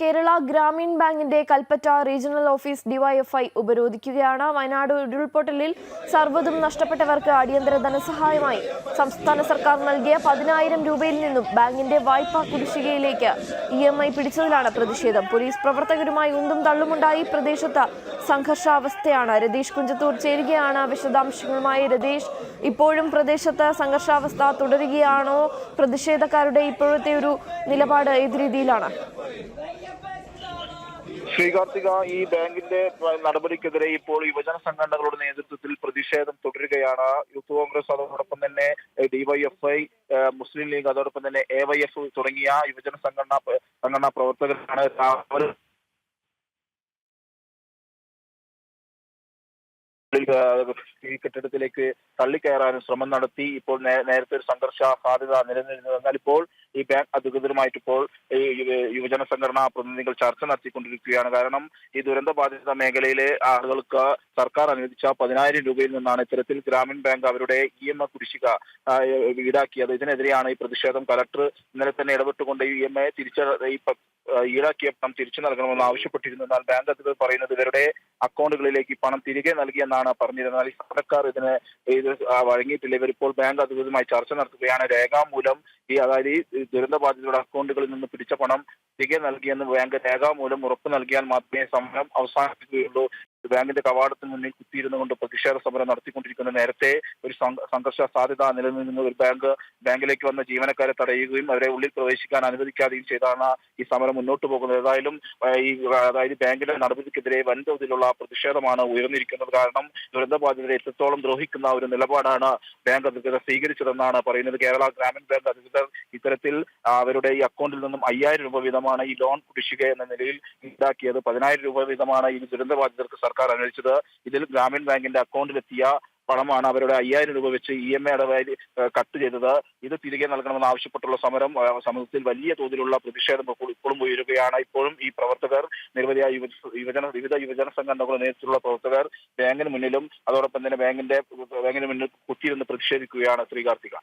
കേരള ഗ്രാമീൺ ബാങ്കിന്റെ Kalpetta regional office DYFI ഉപരോധിക്കുകയാണ്. വയനാട് ഉരുൾപൊട്ടലിൽ സർവതും നഷ്ടപ്പെട്ടവർക്ക് അടിയന്തര ധനസഹായമായി സംസ്ഥാന സർക്കാർ നൽകിയ പതിനായിരം രൂപയിൽ നിന്നും ബാങ്കിന്റെ വായ്പാ കുടിശ്ശികയിലേക്ക് ഇ എം ഐ പിടിച്ചതിലാണ് പ്രതിഷേധം. പോലീസ് പ്രവർത്തകരുമായി ഉന്തും തള്ളുമുണ്ടായി പ്രദേശത്ത് സംഘർഷാവസ്ഥയാണ്. രതീഷ് കുഞ്ചത്തൂർ ചേരുകയാണ് വിശദാംശങ്ങളുമായി. രതീഷ് ഇപ്പോഴും പ്രദേശത്ത് സംഘർഷാവസ്ഥ തുടരുകയാണോ? പ്രതിഷേധക്കാരുടെ ഇപ്പോഴത്തെ ഒരു നിലപാട് ഏത് രീതിയിലാണ്? ശ്രീകാർത്തിക ഈ ബാങ്കിന്റെ നടപടിക്കെതിരെ ഇപ്പോൾ യുവജന സംഘടനകളുടെ നേതൃത്വത്തിൽ പ്രതിഷേധം തുടരുകയാണ്. യൂത്ത് കോൺഗ്രസ് അതോടൊപ്പം തന്നെ ഡിവൈഎഫ്ഐ മുസ്ലിം ലീഗ് അതോടൊപ്പം തന്നെ എ വൈ എഫ് തുടങ്ങിയ യുവജന സംഘടനാ സംഘടനാ പ്രവർത്തകരാണ്. ഈ കെട്ടിടത്തിലേക്ക് തള്ളിക്കയറാനും ശ്രമം നടത്തി ഇപ്പോൾ നേരത്തെ ഒരു സംഘർഷ സാധ്യത നിലനിന്നിരുന്നു എന്നാൽ ഇപ്പോൾ ഈ ബാങ്ക് അധികൃതരുമായിട്ട് ഇപ്പോൾ ഈ യുവജന സംഘടനാ പ്രതിനിധികൾ ചർച്ച നടത്തിക്കൊണ്ടിരിക്കുകയാണ്. കാരണം ഈ ദുരന്ത ബാധിത മേഖലയിലെ ആളുകൾക്ക് സർക്കാർ അനുവദിച്ച പതിനായിരം രൂപയിൽ നിന്നാണ് ഇത്തരത്തിൽ ഗ്രാമീൺ ബാങ്ക് അവരുടെ ഇ എം ഐ കുടിശ്ശിക ഈടാക്കിയത്. ഇതിനെതിരെയാണ് ഈ പ്രതിഷേധം. കലക്ടർ ഇന്നലെ തന്നെ ഇടപെട്ടുകൊണ്ട് ഈ എം ഐ തിരിച്ച ഈടാക്കിയ പണം തിരിച്ചു നൽകണമെന്ന് ആവശ്യപ്പെട്ടിരുന്നു. എന്നാൽ ബാങ്ക് അധികൃതർ പറയുന്നത് ഇവരുടെ അക്കൗണ്ടുകളിലേക്ക് പണം തിരികെ നൽകിയെന്നാണ് പറഞ്ഞിരുന്നത്. ഈ സർക്കാർ ഇതിന് ഇത് വഴങ്ങിയിട്ടില്ല. ഇവരിപ്പോൾ ബാങ്ക് അധികൃതരുമായി ചർച്ച നടത്തുകയാണ്. രേഖാമൂലം ഈ അതായത് ഈ ദുരന്ത ബാധിതരുടെ അക്കൗണ്ടുകളിൽ നിന്ന് പിടിച്ച പണം തിരികെ നൽകിയെന്ന് ബാങ്ക് രേഖാമൂലം ഉറപ്പ് നൽകിയാൽ മാത്രമേ സമരം അവസാനിക്കുകയുള്ളൂ ബാങ്കിന്റെ കവാടത്തിന് മുന്നിൽ കുത്തിയിരുന്നുകൊണ്ട് പ്രതിഷേധ സമരം നടത്തിക്കൊണ്ടിരിക്കുന്ന നേരത്തെ ഒരു സംഘ- സംഘർഷ സാധ്യത നിലനിന്നിരുന്ന ഒരു ബാങ്ക് ബാങ്കിലേക്ക് വന്ന ജീവനക്കാരെ തടയുകയും അവരെ ഉള്ളിൽ പ്രവേശിക്കാൻ അനുവദിക്കാതെയും ചെയ്താണ് ഈ സമരം മുന്നോട്ട് പോകുന്നത്. ഏതായാലും ഈ അതായത് ബാങ്കിന്റെ നടപടിക്കെതിരെ വൻതോതിലുള്ള പ്രതിഷേധമാണ് ഉയർന്നിരിക്കുന്നത്. കാരണം ദുരന്തബാധിതരെ എത്രത്തോളം ദ്രോഹിക്കുന്ന ഒരു നിലപാടാണ് ബാങ്ക് അധികൃതർ സ്വീകരിച്ചതെന്നാണ് പറയുന്നത്. കേരള ഗ്രാമീൺ ബാങ്ക് അധികൃതർ ഇത്തരത്തിൽ അവരുടെ ഈ അക്കൗണ്ടിൽ നിന്നും അയ്യായിരം രൂപ വീതമാണ് ഈ ലോൺ കുടിശ്ശിക എന്ന നിലയിൽ ഈടാക്കിയത്. പതിനായിരം രൂപ വീതമാണ് ഈ ദുരന്തബാധിതർക്ക് സർക്കാർ അന്വേഷിച്ചത്. ഇതിൽ ഗ്രാമീൺ ബാങ്കിന്റെ അക്കൗണ്ടിലെത്തിയ പണമാണ് അവരുടെ അയ്യായിരം രൂപ വെച്ച് ഇ എം എ അടവായി കട്ട് ചെയ്തത്. ഇത് തിരികെ നൽകണമെന്ന് ആവശ്യപ്പെട്ടുള്ള സമരം സമൂഹത്തിൽ വലിയ തോതിലുള്ള പ്രതിഷേധം ഇപ്പോഴും ഉയരുകയാണ്. ഇപ്പോഴും ഈ പ്രവർത്തകർ നിരവധിയായ യുവജന വിവിധ യുവജന സംഘടനകളുടെ നേതൃത്വത്തിലുള്ള പ്രവർത്തകർ ബാങ്കിന് മുന്നിലും അതോടൊപ്പം തന്നെ ബാങ്കിന്റെ ബാങ്കിന് മുന്നിൽ കുത്തിയിരുന്ന് പ്രതിഷേധിക്കുകയാണ് ശ്രീകാർത്തിക